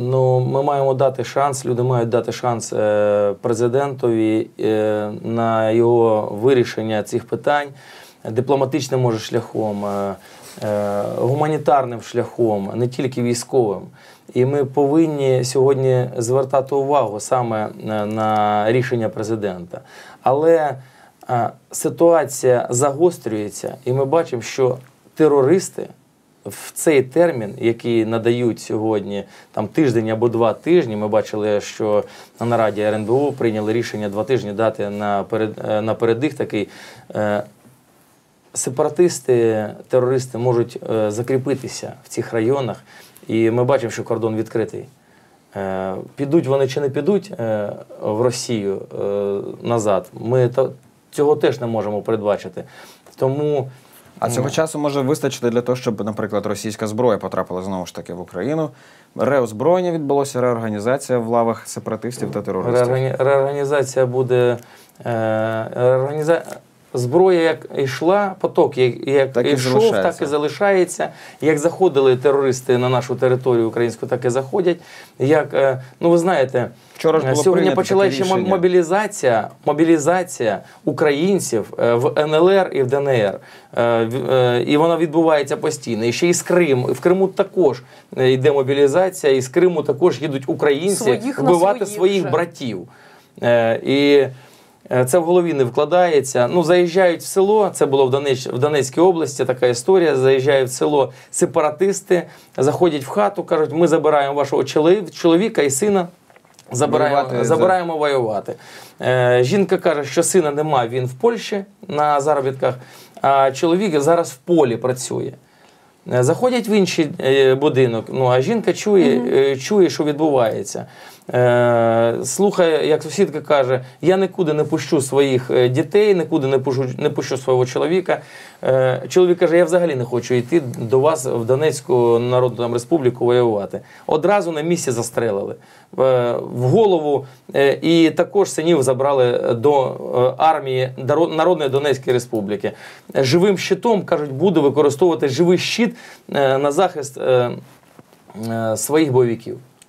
Ну, ми маємо дати шанс, люди мають дати шанс е, президентові е, на його вирішення цих питань дипломатичним може шляхом, е, гуманітарним шляхом, не тільки військовим. І ми повинні сьогодні звертати увагу саме на рішення президента. Але ситуація загострюється, і ми бачимо, що терористи в цей термін, який надають сьогодні там тиждень або два тижні, ми бачили, що на нараді РНБО прийняли рішення два тижні дати на перед е, передих такий. е, Сепаратисти, терористи можуть е, закріпитися в цих районах, і ми бачимо, що кордон відкритий. Е, підуть вони чи не підуть в Росію назад. Ми цього теж не можемо передбачити. Тому А цього часу може вистачити для того, щоб, наприклад, російська зброя потрапила знову ж таки в Україну. Реозброєння відбулося, реорганізація в лавах сепаратистів та терористів. Реоргані... Реорганізація буде. Е... Реорганіза... Зброя як йшла, поток як, як Так йшов, залишається. так і залишається. Як заходили терористи на нашу територію українську, так і заходять. Як, е, ну ви знаєте, Вчора ж було сьогодні прийнято почала ще мобілізація, мобілізація українців е, в НЛР і в ДНР. Е, І вона відбувається постійно. І ще і з Криму. В Криму також йде мобілізація, і з Криму також їдуть українці Своїх вбивати своїх своїх вже. братів. І це в голові не вкладається. Ну, заїжджають в село. Це було в, Донеч... в Донецькій області така історія. Заїжджають в село сепаратисти, заходять в хату, кажуть, ми забираємо вашого чолові- чоловіка і сина. Забираємо, Воювати забираємо воювати. Е, жінка каже, що сина нема, він в Польщі на заробітках, а чоловік зараз в полі працює. Е, Заходять в інший е, будинок, ну а жінка чує, е, чує, що відбувається. Е, слухає, як сусідка каже: я нікуди не пущу своїх дітей, нікуди не пущу, не пущу свого чоловіка. Е, чоловік каже: я взагалі не хочу йти до вас в Донецьку Народну там, Республіку воювати. Одразу на місці застрелили Е, в голову, е, і також синів забрали до армії Народної Донецької Республіки. Живим щитом кажуть, буду використовувати живий щит на захист е, е, своїх бойовиків.